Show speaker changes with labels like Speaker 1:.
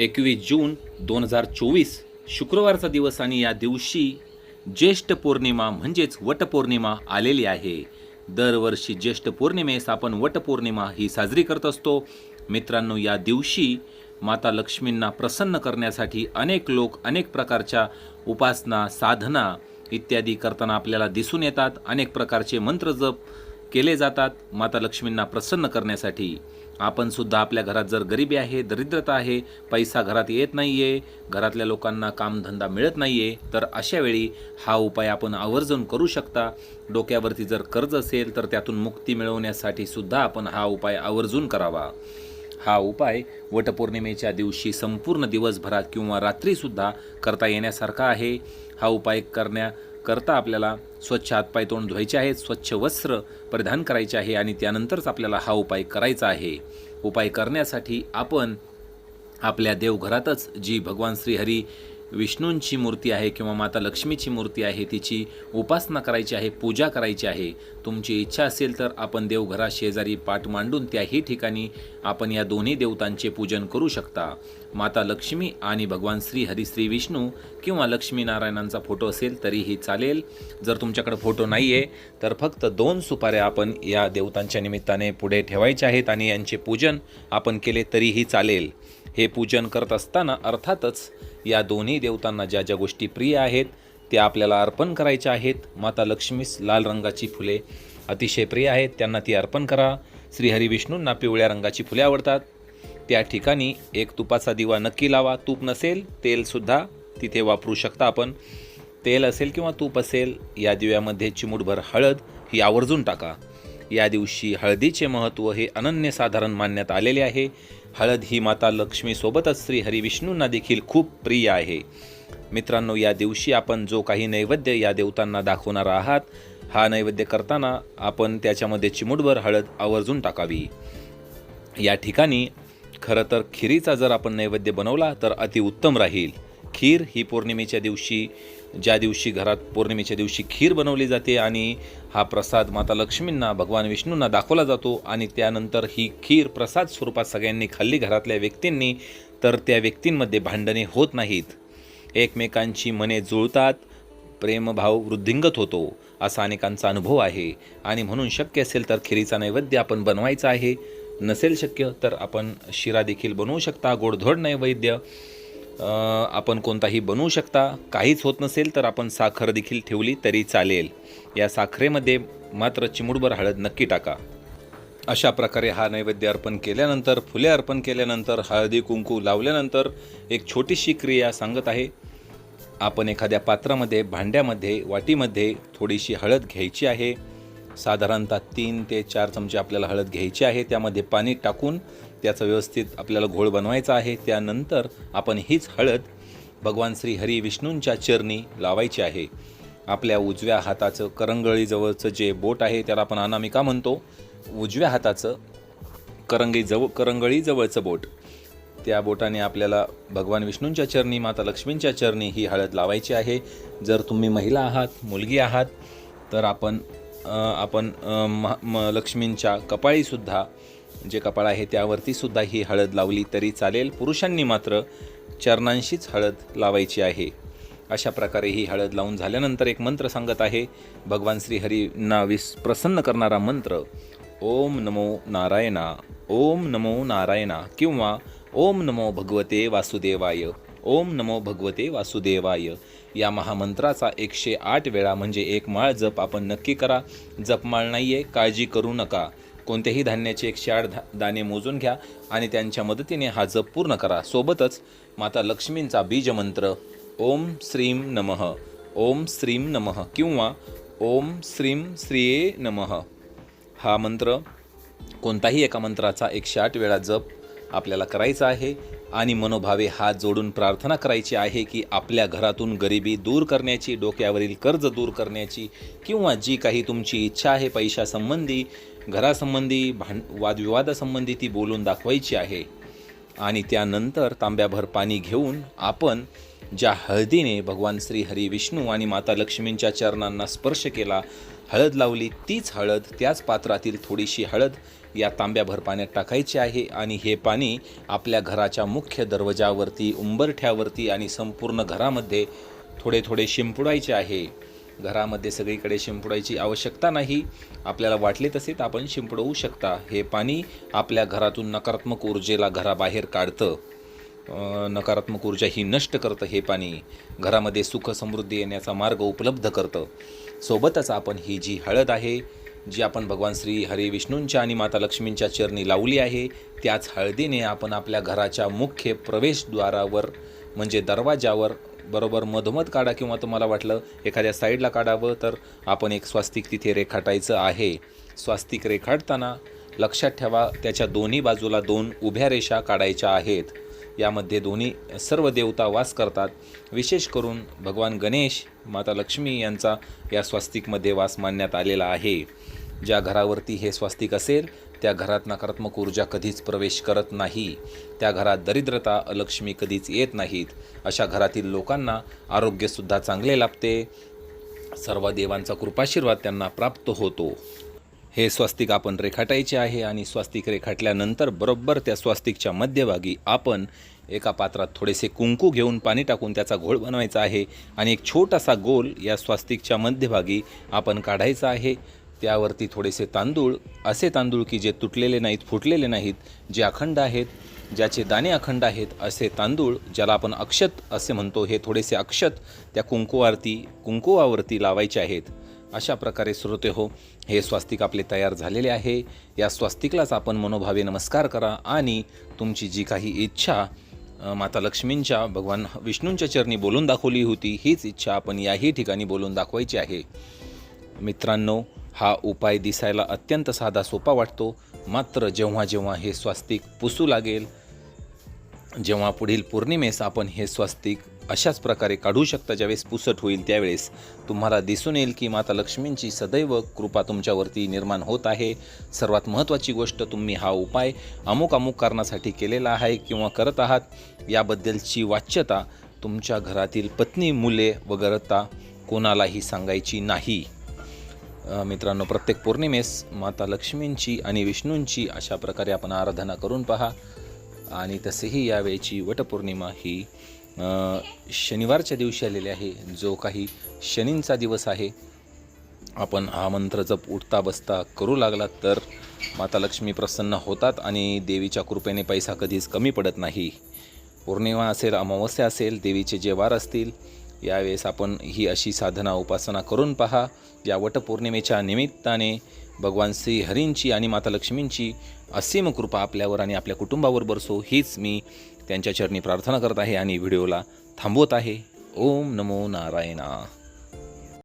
Speaker 1: एकवीस जून दोन हजार चोवीस शुक्रवारचा दिवस आणि या दिवशी ज्येष्ठ पौर्णिमा म्हणजेच वटपौर्णिमा आलेली आहे. दरवर्षी ज्येष्ठ पौर्णिमेस आपण वटपौर्णिमा ही साजरी करत असतो. मित्रांनो या दिवशी माता लक्ष्मींना प्रसन्न करण्यासाठी अनेक लोक अनेक प्रकारच्या उपासना साधना इत्यादी करताना आपल्याला दिसून येतात. अनेक प्रकारचे मंत्र जप केले जातात माता लक्ष्मींना प्रसन्न करण्यासाठी. आपण सुद्धा आपल्या घरात जर गरिबी आहे दरिद्रता आहे पैसा घरात येत नाही आहे घरातल्या लोकांना कामधंदा मिळत नाही आहे तर अशा वेळी हा उपाय आपण आवर्जून करू शकता. डोक्यावरती जर कर्ज असेल तर त्यातून मुक्ती मिळवण्यासाठी सुद्धा आपण हा उपाय आवर्जून करावा. हा उपाय वटपौर्णिमेच्या दिवशी संपूर्ण दिवसभरात किंवा रात्रीसुद्धा करता येण्यासारखा आहे. हा उपाय करण्या करता आपल्याला स्वच्छ हातपाय तोंड धुवायचे आहेत स्वच्छ वस्त्र परिधान करायचे आहे आणि त्यानंतरच आपल्याला हा उपाय करायचा आहे. उपाय करण्यासाठी आपण आपल्या देवघरातच जी भगवान श्रीहरी विष्णूंची मूर्ती आहे किंवा माता लक्ष्मीची मूर्ती आहे तिची उपासना करायची आहे पूजा करायची आहे. तुमची इच्छा असेल तर आपण देवघरा शेजारी पाठ मांडून त्याही ठिकाणी आपण या दोन्ही देवतांचे पूजन करू शकता. माता लक्ष्मी आणि भगवान श्री हरी श्री विष्णू किंवा लक्ष्मीनारायणांचा फोटो असेल तरीही चालेल. जर तुमच्याकडे फोटो नाही आहे तर फक्त दोन सुपाऱ्या आपण या देवतांच्या निमित्ताने पुढे ठेवायच्या आहेत आणि यांचे पूजन आपण केले तरीही चालेल. हे पूजन करत असताना अर्थातच या दोन्ही देवतांना ज्या ज्या गोष्टी प्रिय आहेत त्या आपल्याला अर्पण करायच्या आहेत. माता लक्ष्मीस लाल रंगाची फुले अतिशय प्रिय आहेत. त्यांना ती अर्पण करा. श्रीहरी विष्णूंना पिवळ्या रंगाची फुले आवडतात. त्या ठिकाणी एक तुपाचा दिवा नक्की लावा. तूप नसेल तेलसुद्धा तिथे वापरू शकता आपण. तेल असेल किंवा तूप असेल या दिव्यामध्ये चिमूटभर हळद ही आवर्जून टाका. या दिवशी हळदीचे महत्त्व हे अनन्यसाधारण मानण्यात आलेले आहे. हळद ही माता लक्ष्मीसोबतच श्री हरिविष्णूंना देखील खूप प्रिय आहे. मित्रांनो या दिवशी आपण जो काही नैवेद्य या देवतांना दाखवणार आहात हा नैवेद्य करताना आपण त्याच्यामध्ये चिमूटभर हळद आवर्जून टाकावी. या ठिकाणी खरं तर खिरीचा जर आपण नैवेद्य बनवला तर अतिउत्तम राहील. खीर ही पौर्णिमेच्या दिवशी ज्या दिवशी घरात पौर्णिमेच्या दिवशी खीर बनवली जाते आणि हा प्रसाद माता लक्ष्मींना भगवान विष्णूंना दाखवला जातो आणि त्यानंतर ही खीर प्रसाद स्वरूपात सगळ्यांनी खाल्ली घरातल्या व्यक्तींनी तर त्या व्यक्तींमध्ये भांडणे होत नाहीत. एकमेकांची मने जुळतात प्रेमभाव वृद्धिंगत होतो असा अनेकांचा अनुभव आहे. आणि म्हणून शक्य असेल तर खिरीचा नैवेद्य आपण बनवायचा आहे. नसेल शक्य तर आपण शिरा देखील बनवू शकता गोडधोड नैवेद्य. आपण कोणताही बनवू शकता काहीच होत नसेल तर आपण साखर देखील ठेवली तरी चालेल. या साखरेमध्ये मात्र चिमुडभर हळद नक्की टाका. अशा प्रकारे हा नैवेद्य अर्पण केल्यानंतर फुले अर्पण केल्यानंतर हळदी कुंकू लावल्यानंतर एक छोटीशी क्रिया सांगत आहे. आपण एखाद्या पात्रामध्ये भांड्यामध्ये वाटीमध्ये थोडीशी हळद घ्यायची आहे. साधारणतः तीन ते चार चमचे आपल्याला हळद घ्यायची आहे. त्यामध्ये पाणी टाकून त्याचा व्यवस्थित आपल्याला घोळ बनवायचा आहे. त्यानंतर आपण हीच हळद भगवान श्री हरी विष्णूंच्या चरणी लावायची आहे. आपल्या उजव्या हाताचं करंगळीजवळचं जे बोट आहे त्याला आपण अनामिका म्हणतो. उजव्या हाताचं करंगी जवळ करंगळीजवळचं बोट. त्या बोटाने आपल्याला भगवान विष्णूंच्या चरणी माता लक्ष्मींच्या चरणी ही हळद लावायची आहे. जर तुम्ही महिला आहात मुलगी आहात तर आपण आपण महा- म लक्ष्मींच्या कपाळीसुद्धा जे कपाळ आहे त्यावरती सुद्धा ही हळद लावली तरी चालेल. पुरुषांनी मात्र चरणांशीच हळद लावायची आहे. अशा प्रकारे ही हळद लावून झाल्यानंतर एक मंत्र सांगत आहे. भगवान श्रीहरींना विस प्रसन्न करणारा मंत्र ओम नमो नारायणा ओम नमो नारायणा किंवा ओम नमो भगवते वासुदेवाय ओम नमो भगवते वासुदेवाय. या महामंत्राचा एकशे आठ वेळा म्हणजे एक माळ जप आपण नक्की करा. जपमाळ नाही आहे काळजी करू नका. कोणत्याही धान्याचे एकशे आठ धा दाणे मोजून घ्या आणि त्यांच्या मदतीने हा जप पूर्ण करा. सोबतच माता लक्ष्मींचा बीजमंत्र ओम श्रीम नमः ओम श्रीम नमः किंवा ओम श्रीम श्रिये नमः. हा मंत्र कोणताही एका मंत्राचा एकशे आठ वेळा जप आपल्याला करायचा आहे आणि मनोभावे हात जोडून प्रार्थना करायची आहे की आपल्या घरातून गरिबी दूर करण्याची डोक्यावरील कर्ज दूर करण्याची किंवा जी काही तुमची इच्छा आहे पैशासंबंधी घरासंबंधी भांड वादविवादासंबंधी ती बोलून दाखवायची आहे. आणि त्यानंतर तांब्याभर पाणी घेऊन आपण ज्या हळदीने भगवान श्री हरी विष्णू आणि माता लक्ष्मींच्या चरणांना स्पर्श केला हळद लावली तीच हळद त्याच पात्रातील थोडीशी हळद या तांब्याभर पाण्यात टाकायची आहे. आणि हे पाणी आपल्या घराच्या मुख्य दरवाजावरती उंबरठ्यावरती आणि संपूर्ण घरामध्ये थोडे थोडे शिंपडायचे आहे. घरामध्ये सगळीकडे शिंपडायची आवश्यकता नाही. आपल्याला वाटले तसे तर आपण शिंपडवू शकता. हे पाणी आपल्या घरातून नकारात्मक ऊर्जेला घराबाहेर काढतं. नकारात्मक ऊर्जा ही नष्ट करतं हे पाणी. घरामध्ये सुख समृद्धी येण्याचा मार्ग उपलब्ध करतं. सोबतच आपण ही जी हळद आहे जी आपण भगवान श्री हरी विष्णूंच्या आणि माता लक्ष्मींच्या चरणी लावली आहे त्याच हळदीने आपण आपल्या घराच्या मुख्य प्रवेशद्वारावर म्हणजे दरवाजावर बरोबर मधोमध काढा किंवा तुम्हाला वाटलं एखाद्या साईडला काढावं तर आपण एक स्वास्तिक तिथे रेखाटायचं आहे. स्वास्तिक रेखाटताना लक्षात ठेवा त्याच्या दोन्ही बाजूला दोन उभ्या रेषा काढायच्या आहेत. यामध्ये दोन्ही सर्व देवता वास करतात. विशेष करून भगवान गणेश माता लक्ष्मी यांचा या स्वास्तिकमध्ये वास मानण्यात आलेला आहे. ज्या घरावरती हे स्वास्तिक असेल त्या घरात नकारात्मक ऊर्जा कधीच प्रवेश करत नाही. त्या घरात दरिद्रता अलक्ष्मी कधीच येत नाहीत. अशा घरातील लोकांना आरोग्यसुद्धा चांगले लाभते. सर्व देवांचा कृपाशीर्वाद त्यांना प्राप्त होतो. हे स्वस्तिक आपण रेखाटायचे आहे आणि स्वस्तिक रेखाटल्यानंतर बरोबर त्या स्वस्तिकच्या मध्यभागी आपण एका पात्रात थोडेसे कुंकू घेऊन पाणी टाकून त्याचा घोळ बनवायचा आहे आणि एक छोटासा गोल या स्वस्तिकच्या मध्यभागी आपण काढायचा आहे. त्यावरती थोडेसे तांदूळ असे तांदूळ की जे तुटलेले नाहीत फुटलेले नाहीत जे अखंड आहेत ज्याचे दाणे अखंड आहेत असे तांदूळ ज्याला आपण अक्षत असे म्हणतो हे थोडेसे अक्षत त्या कुंकुवावरती कुंकुवावरती लावायचे आहेत. अशा प्रकारे श्रोते हो हे स्वास्तिक आपले तयार झालेले आहे. या स्वास्तिकलाच आपण मनोभावे नमस्कार करा आणि तुमची जी काही इच्छा माता लक्ष्मींच्या भगवान विष्णूंच्या चरणी बोलून दाखवली होती हीच इच्छा आपण याही ठिकाणी बोलून दाखवायची आहे. मित्रांनो हा उपाय दिसायला अत्यंत साधा सोपा वाटतो. मात्र जेव्हा जेव्हा हे स्वास्तिक पुसू लागेल जेव्हा पुढील पौर्णिमेस आपण हे स्वास्तिक अशाच प्रकारे काढू शकता ज्यावेळेस पुसट होईल त्यावेळेस तुम्हाला दिसून येईल की माता लक्ष्मींची सदैव कृपा तुमच्यावरती निर्माण होत आहे. सर्वात महत्त्वाची गोष्ट तुम्ही हा उपाय अमुक अमुक कारणासाठी केलेला आहे किंवा करत आहात याबद्दलची वाच्यता तुमच्या घरातील पत्नी मुले वगैरेता कोणालाही सांगायची नाही. मित्रांनो प्रत्येक पौर्णिमेस माता लक्ष्मींची आणि विष्णूंची अशा प्रकारे आपण आराधना करून पहा. आणि तसेही यावेळची वटपौर्णिमा ही शनिवारच्या दिवशी आलेली आहे. जो काही शनींचा दिवस आहे आपण हा मंत्र जप उठता बसता करू लागला तर माता लक्ष्मी प्रसन्न होतात आणि देवीच्या कृपेने पैसा कधीच कमी पडत नाही. पौर्णिमा असेल अमावस्या असेल देवीचे जे वार असतील यावेळेस आपण ही अशी साधना उपासना करून पहा या वटपौर्णिमेच्या निमित्ताने भगवान श्री हरींची आणि माता लक्ष्मींची असीम कृपा आपल्यावर आणि आपल्या कुटुंबावर बरसो हीच मी त्यांच्या चरणी प्रार्थना करत आहे आणि व्हिडिओला थांबवत आहे. ओम नमो नारायणा.